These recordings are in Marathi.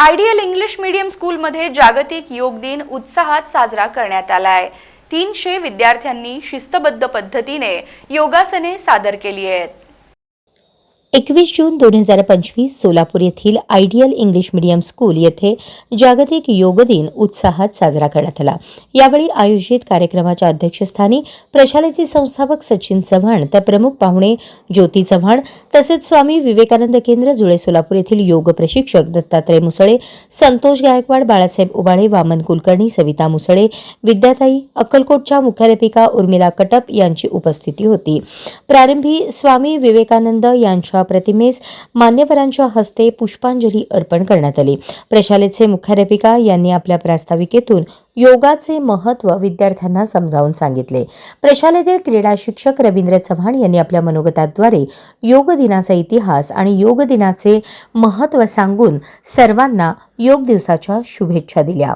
आयडियल इंग्लिश मीडियम स्कूलमध्ये जागतिक योग दिन उत्साहात साजरा करण्यात आलाय. तीनशे विद्यार्थ्यांनी शिस्तबद्ध पद्धतीने योगासने सादर केली आहेत. एकवीस जून दोन हजार पंचवीस सोलापूर येथील आयडियल इंग्लिश मीडियम स्कूल येथे जागतिक योग दिन उत्साहात साजरा करण्यात आला. यावेळी आयोजित कार्यक्रमाच्या अध्यक्षस्थानी प्रशालेचे संस्थापक सचिन चव्हाण तर प्रमुख पाहुणे ज्योती चव्हाण तसेच स्वामी विवेकानंद केंद्र जुळे सोलापूर येथील योग प्रशिक्षक दत्तात्रय मुसळे संतोष गायकवाड बाळासाहेब उबाळे वामन कुलकर्णी सविता मुसळे विद्याताई अक्कलकोटच्या मुख्याध्यापिका उर्मिला कटप यांची उपस्थिती होती. प्रारंभी स्वामी विवेकानंद यांच्या प्रतिमेस मान्यवरांच्या हस्ते पुष्पांजली अर्पण करण्यात आली. प्रशालेचे मुख्याध्यापिका यांनी आपल्या प्रास्ताविकेतून योगाचे महत्त्व विद्यार्थ्यांना समजावून सांगितले. प्रशालेतील क्रीडा शिक्षक रवींद्र चव्हाण यांनी आपल्या मनोगताद्वारे योग दिनाचा इतिहास आणि योग दिनाचे महत्त्व सांगून सर्वांना योग दिवसाच्या शुभेच्छा दिल्या.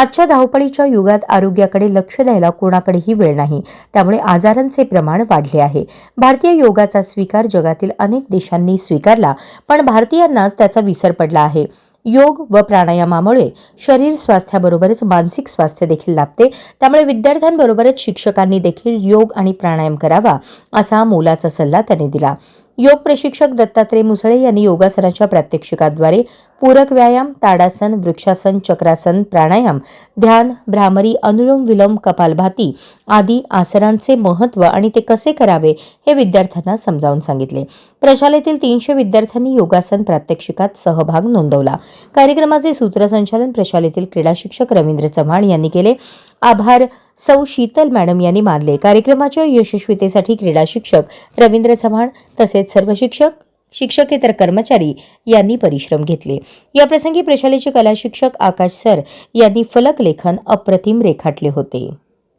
आजच्या धावपळीच्या युगात आरोग्याकडे लक्ष द्यायला कोणाकडेही वेळ नाही. त्यामुळे आजारांचे प्रमाण वाढले आहे. भारतीय योगाचा स्वीकार जगातील अनेक देशांनी स्वीकारला पण भारतीयांनाच त्याचा विसर पडला आहे. योग व प्राणायामामुळे शरीर स्वास्थ्याबरोबरच मानसिक स्वास्थ्य देखील लाभते. त्यामुळे विद्यार्थ्यांबरोबरच शिक्षकांनी देखील योग आणि प्राणायाम करावा असा मोलाचा सल्ला त्यांनी दिला. योग प्रशिक्षक दत्तात्रय मुसळे यांनी योगासनाच्या प्रात्यक्षिकाद्वारे पूरक व्यायाम ताडासन वृक्षासन चक्रासन प्राणायाम ध्यान भ्रामरी अनुलोम विलोम कपालभाती आदी आसनांचे महत्त्व आणि ते कसे करावे हे विद्यार्थ्यांना समजावून सांगितले. प्रशालेतील तीनशे विद्यार्थ्यांनी योगासन प्रात्यक्षिकात सहभाग नोंदवला. कार्यक्रमाचे सूत्रसंचालन प्रशालेतील क्रीडा शिक्षक रवींद्र चव्हाण यांनी केले. आभार. सौ शीतल मॅडम यांनी मानले. कार्यक्रमाच्या यशस्वीतेसाठी क्रीडा शिक्षक रवींद्र चव्हाण तसेच सर्व शिक्षक शिक्षकेतर कर्मचारी यांनी परिश्रम घेतले. याप्रसंगी प्रशालेचे कला शिक्षक आकाश सर यांनी फलक लेखन अप्रतिम रेखाटले होते.